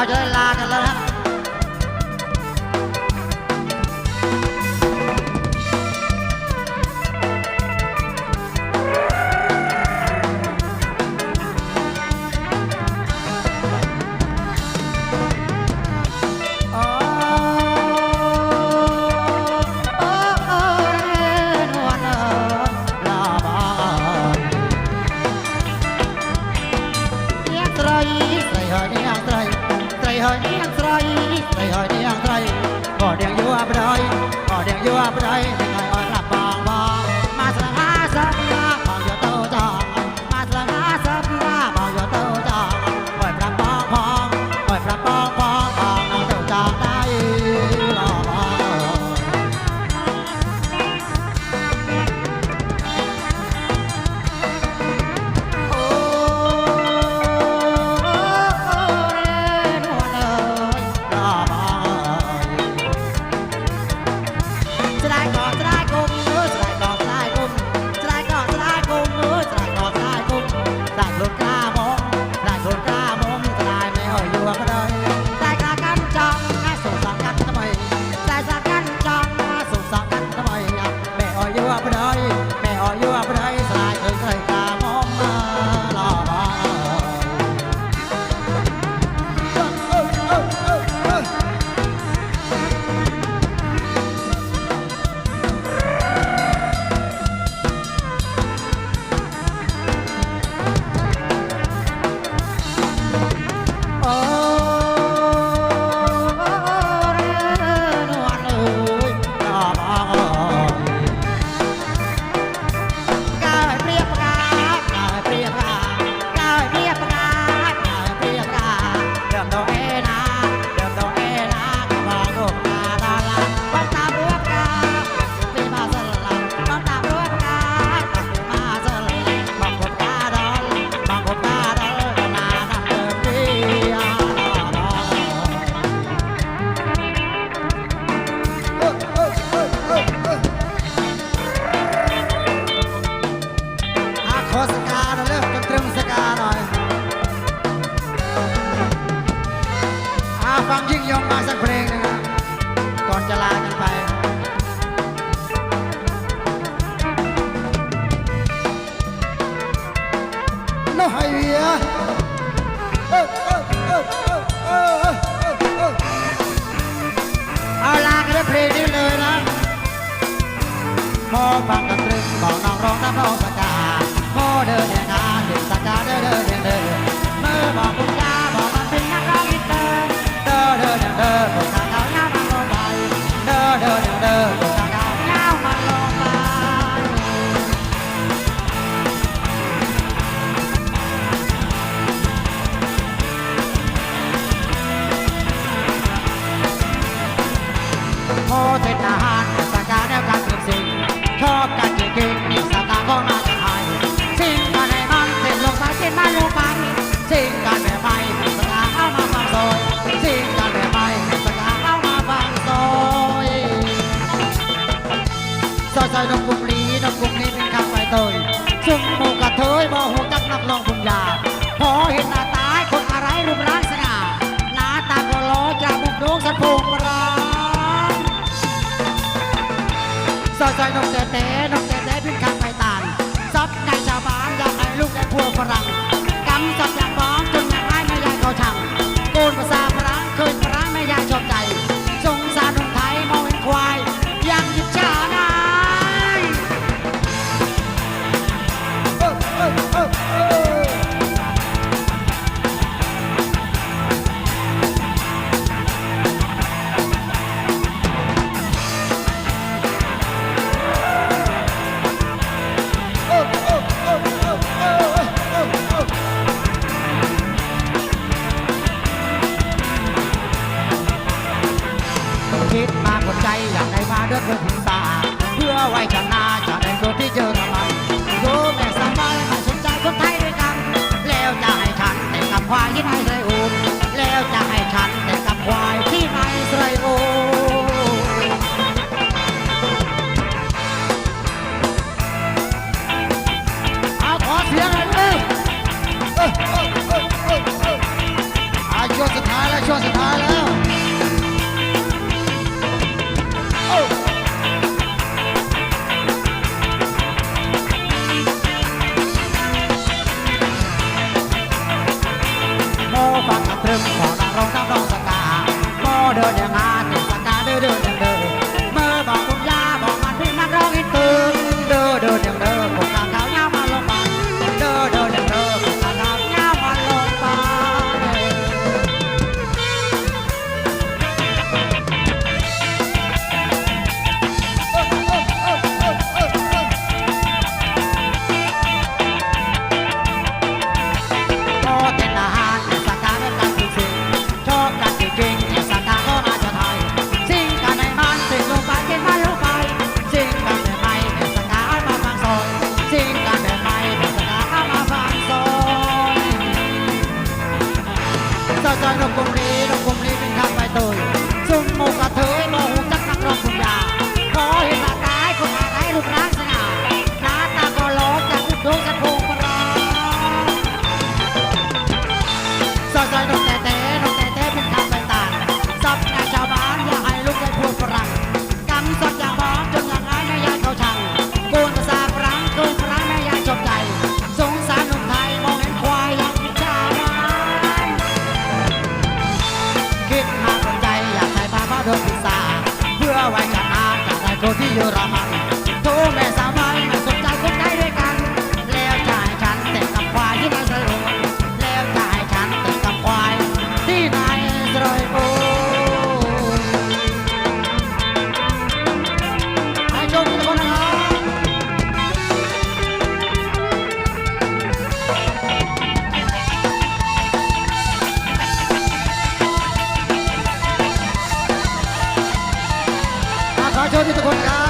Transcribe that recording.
I got a lot ยิ่งยงมาสักเพลงนะครับก่อนจะลากันไป น้อยเวียเออเออเออเออเออเออเอาลากันด้เพลงนี้เลยนะพอฟังกันตรึงบอกน้องร้องน้ำร้อประกาศพ่อเดินเดินหนาึ่งมู่กระเทยบ่หูจักนักลองทุ่งยาพอเห็นหน้าตายคนอะไรรุมร้างสง่าหน้าตาก็ล้อจากบุกโลงสันพงร้างซอยน้องแต่แต่น้แต่ โดยที่เยอรมัน ทุกคนครับ